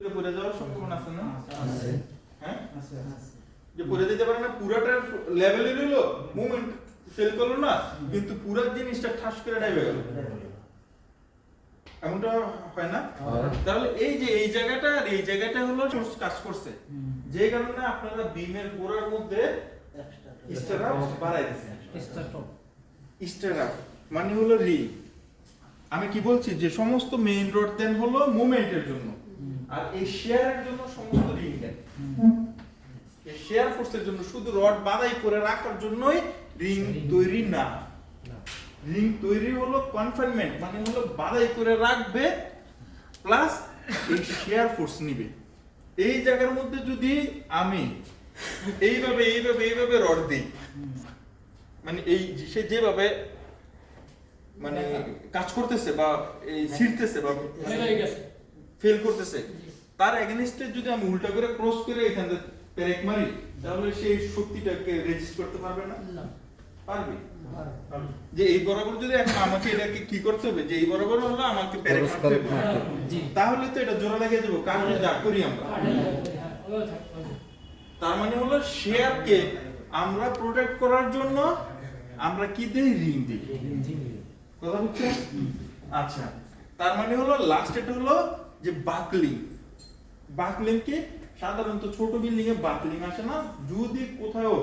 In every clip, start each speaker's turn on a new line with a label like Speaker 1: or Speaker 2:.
Speaker 1: পড়ে যাওয়ার সম্ভাবনা আছে না? হ্যাঁ? যে পড়ে যেতে পারে না পুরাটার লেভেলে রইল মুভমেন্ট ফেল করল না কিন্তু পুরো জিনিসটা ঠাস করে ডাইবে গেল। এমনটা হয় না? তাহলে এই যে এই জায়গাটা আর এই জায়গাটা হলো সোর্স কাজ করছে। যে কারণে আপনারা বিমের গোড়ার মধ্যে স্টারা বাড়াই দিচ্ছেন। স্টারা মানে হলো রি আমি কি বলছি? যে সমস্ত মেইন রোড দেন হলো মুভমেন্টের জন্য। আর এই শেয়ারের জন্য সমস্ত রিং দেন। এই শেয়ার ফোর্সের জন্য শুধু রড বাধাই করে রাখার জন্যই রিং তৈরি না। রিং তৈরি হলো কনফাইনমেন্ট মানে হলো বাধাই করে রাখবে প্লাস এই শেয়ার ফোর্স নিবে। এই জায়গার মধ্যে যদি আমি এইভাবে এইভাবে এইভাবে রড দিই মানে এই সে যেভাবে মানে কাজ করতেছে বা এই ছিঁড়তেছে বা ফেল করতেছে। তার এগেনস্টে যদি আমি উল্টা করে ক্রস করে এখান থেকে পেরেক মারি তাহলে সেই শক্তিটাকে রেজিস্ট করতে পারবে না? পারবে? যে এই বরাবর যদি এখন আমাকে এটাকে কি করতে হবে? যে এই বরাবর হলো আমাকে পেরেক মারতে হবে।
Speaker 2: জি।
Speaker 1: তাহলে তো এটা জোড়া লাগিয়ে দেবো। কারণ যা করি আমরা? তার মানে হলো শেয়ারকে আমরা প্রোটেক্ট করার জন্য আমরা কি দিই? রিং দিই। কথা হচ্ছে? আচ্ছা। তার মানে হলো লাস্ট এটা হলো যে বাকলিং বাকলিং কি সাধারণত ছোট বিল্ডিং এ বাকলিং আসে না। যদি কোথাও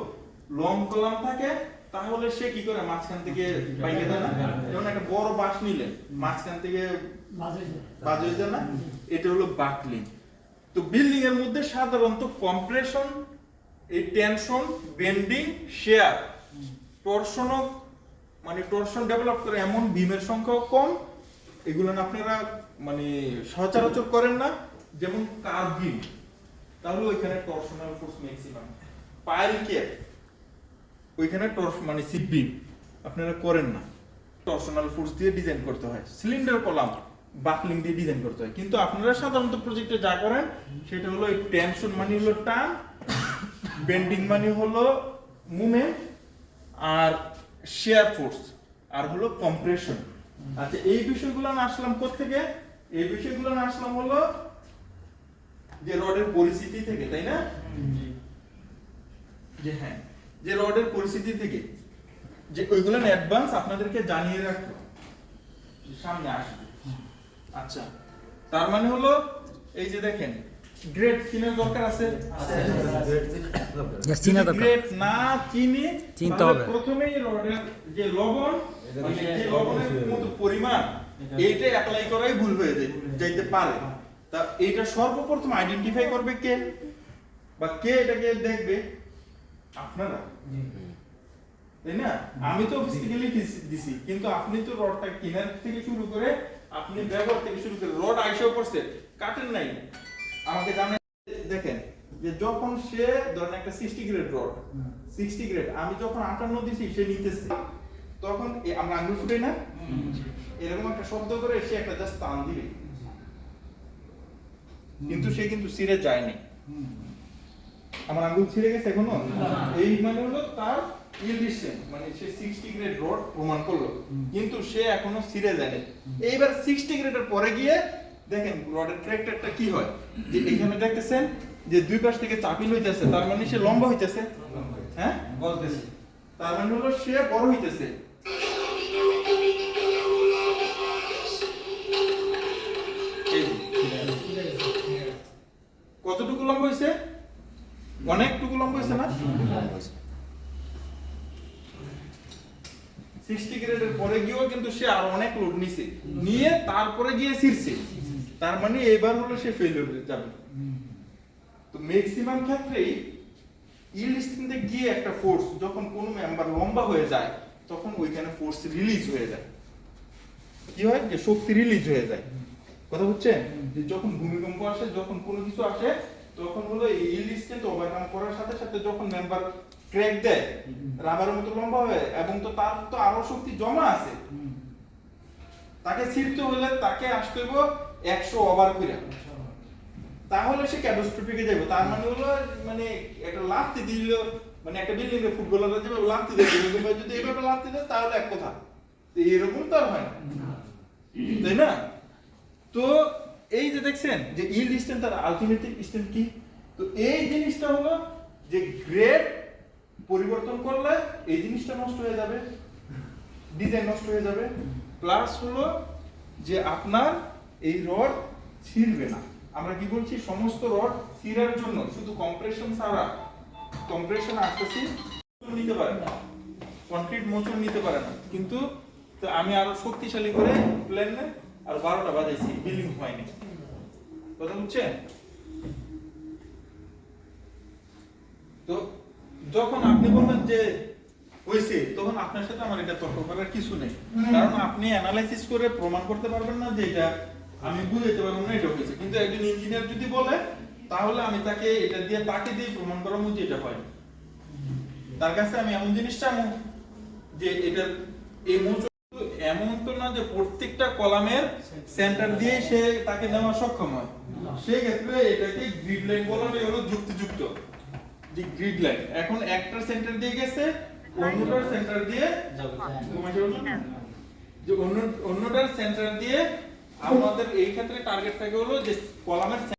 Speaker 1: লং কলাম থাকে, তাহলে সে কি করে? মাঝখান থেকে বাইকে দেয় না? যেমন একটা বড় বাস নিলেন মাঝখান থেকে বাজ যায় না? এটা হলো বাকলিং। তো বিল্ডিং এর মধ্যে সাধারণত কম্প্রেশন, এই টেনশন, বেন্ডিং, শেয়ার টর্শন মানে টর্শন ডেভেলপ করে, এমন বিমের সংখ্যা কম। এগুলো আপনারা মানে সচরাচর করেন না, যেমন কার বিম তাহলে ওইখানে torsional force maximum. Pile cap. ওইখানে টর্স মানে সিপ আপনারা করেন না। টর্শনাল ফোর্স দিয়ে ডিজাইন করতে হয়। সিলিন্ডার কলাম, বাকলিং দিয়ে ডিজাইন করতে হয়। কিন্তু আপনারা সাধারণত প্রজেক্টে যা করেন, সেটা হলো টেনশন মানে হলো টান, বেন্ডিং মানে হলো মুভমেন্ট আর শেয়ার ফোর্স, আর হলো কম্প্রেশন। আচ্ছা এই বিষয়গুলো না আসলাম থেকে এই বিষয়গুলো না আসলাম হলো যে রডের পরিস্থিতি থেকে তাই না? যে হ্যাঁ যে রডের পরিস্থিতি থেকে যে ওইগুলো অ্যাডভান্স আপনাদেরকে জানিয়ে। যে সামনে আসবে। আচ্ছা তার মানে হলো এই যে দেখেন চিনের দরকার আছে?
Speaker 2: চিনা দরকার।
Speaker 1: grade না চিনি
Speaker 2: চিনতে হবে।
Speaker 1: প্রথমেই যে লবণ মানে যে লবণের মতো পরিমাণ এইটা অ্যাপ্লাই করাই ভুল হয়ে যায় যাইতে পারে। তা এইটা সর্বপ্রথম আইডেন্টিফাই করবে কে? বা কে এটাকে দেখবে? আপনারা। তাই না? আমি তো ফিজিক্যালি দিছি কিন্তু আপনি তো রডটা কেনার থেকে শুরু করে আপনি ব্যবহার থেকে শুরু করে রড আইসেও পড়ছে কাটেন নাই। আমাকে দেখেন যে যখন সে ধরেন একটা sixty grade rod sixty grade আমি যখন আটান্ন দিছি সে নিতেছে। তখন আমরা আঙ্গুল ফুটে না? এরকম একটা শব্দ করে সে একটা জাস্ট টান দিবে। কিন্তু সে কিন্তু সিরে যায়নি। আমার আঙ্গুল ছিঁড়ে গেছে এখনও? এই মানে হলো তার মানে সে 60 গ্রেড রড প্রমাণ করল। কিন্তু সে এখনও সিরে যায়নি। এইবার 60 গ্রেডের পরে গিয়ে দেখেন রডের ক্যারেক্টারটা কি হয়? যে এখানে দেখতেছেন যে দুই পাশ থেকে চাপিল হইতেছে তার মানে সে লম্বা হইতেছে। হ্যাঁ? বলতেছে। তার মানে হলো সে বড় হইতেছে। কতটুকু লম্বা হইছে? অনেকটুকু লম্বা হইছে না? সিক্সটি গ্রেডের পরে গিয়েও কিন্তু সে আর অনেক লোড নিছে। নিয়ে তারপরে গিয়ে ছিড়ছে। তার মানে এবার হলো সে ফেলিওর যাবে। তো ম্যাক্সিমাম ক্ষেত্রেই ইলিস্টিংতে গিয়ে একটা ফোর্স যখন কোনো মেম্বার লম্বা হয়ে যায় তখন ওইখানে ফোর্স রিলিজ হয়ে যায়। কি হয়? যে শক্তি রিলিজ হয়ে যায়। কথা বুঝছেন? যে যখন ভূমিকম্প আসে যখন কোনো কিছু আসে তখন হলো এই ইলিস্টেন্ট ওভারকাম করার সাথে সাথে যখন মেম্বার ক্র্যাক দেয় রাবারের মতো লম্বা হয় এবং তো তার তো আরও শক্তি জমা আছে। তাকে ছিঁড়তে হলে তাকে আসতে হইব একশো ওভার করে তাহলে সে ক্যাটাস্ট্রফিকে যাবে তার মানে হলো মানে একটা লাফতে দিল মানে একটা বিল্ডিং এ ফুটবলাররা যেভাবে লাফতে দেয়। যদি এইভাবে লাফতে দেয় তাহলে এক কথা এরকম তো আর হয় না। তাই না? তো এই যে দেখছেন যে ইল ডিস্টেন্স আর আলটিমেটিভ ডিস্টেন্স কি? তো এই জিনিসটা হলো যে গ্রেড পরিবর্তন করলে এই জিনিসটা নষ্ট হয়ে যাবে ডিজাইন নষ্ট হয়ে যাবে। প্লাস হলো যে আপনার এই রড ছিঁড়বে না। আমরা কি বলছি? সমস্ত রড ছিঁড়ার জন্য শুধু কম্প্রেশন ছাড়া। কম্প্রেশন আসতেছি নিতে পারে না। কনক্রিট মোচন নিতে পারে না। কিন্তু তো আমি আরও শক্তিশালী করে প্ল্যানে আর বারোটা বাজাইছি বিল্ডিং হয়নি। কথা বুঝছেন তো যখন আপনি বলবেন যে হয়েছে তখন আপনার সাথে আমার এটা তর্ক করার কিছু নেই। কারণ আপনি অ্যানালাইসিস করে প্রমাণ করতে পারবেন না যে এটা আমি বুঝাইতে পারব না এটা হয়েছে। কিন্তু একজন ইঞ্জিনিয়ার যদি বলে তাহলে আমি তাকে এটা দিয়ে তাকে দিয়ে প্রমাণ করাবো যে এটা হয়। তার কাছে আমি এমন জিনিস চাবো যে এটা এই মোচন এমন তো না যে প্রত্যেকটা কলামের সেন্টার দিয়ে সে তাকে নেওয়া সক্ষম হয়। সেই ক্ষেত্রে এটাকে গ্রিড লাইন বলাটাই হলো যুক্তিযুক্ত। যে গ্রিড লাইন এখন একটা সেন্টার দিয়ে গেছে অন্যটার সেন্টার দিয়ে যে অন্য অন্যটার সেন্টার দিয়ে আমাদের এই ক্ষেত্রে টার্গেট থাকে হলো যে কলামের